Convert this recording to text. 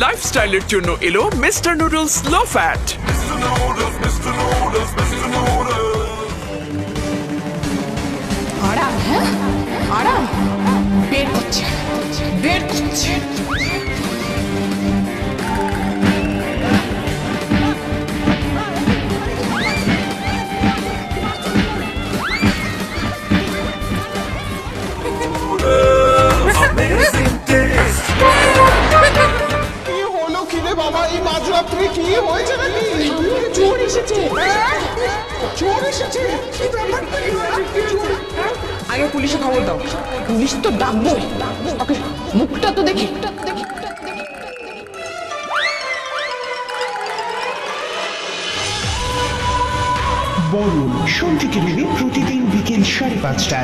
লাইফস্টাইলের জন্য এলো mister noodles low fat আরাম হ্যাঁ আরাম বাবা এই মাঝরাত্রে কি? হয়েছে নাকি? চোর এসেছে। চোর এসেছে? কি চোর? হ্যাঁ? আগে পুলিশে খবর দাও। পুলিশ তো ডাকবো ওকে মুখটা তো দেখি। বরুণ সোম থেকে রবি প্রতিদিন বিকেল সাড়ে পাঁচটায়।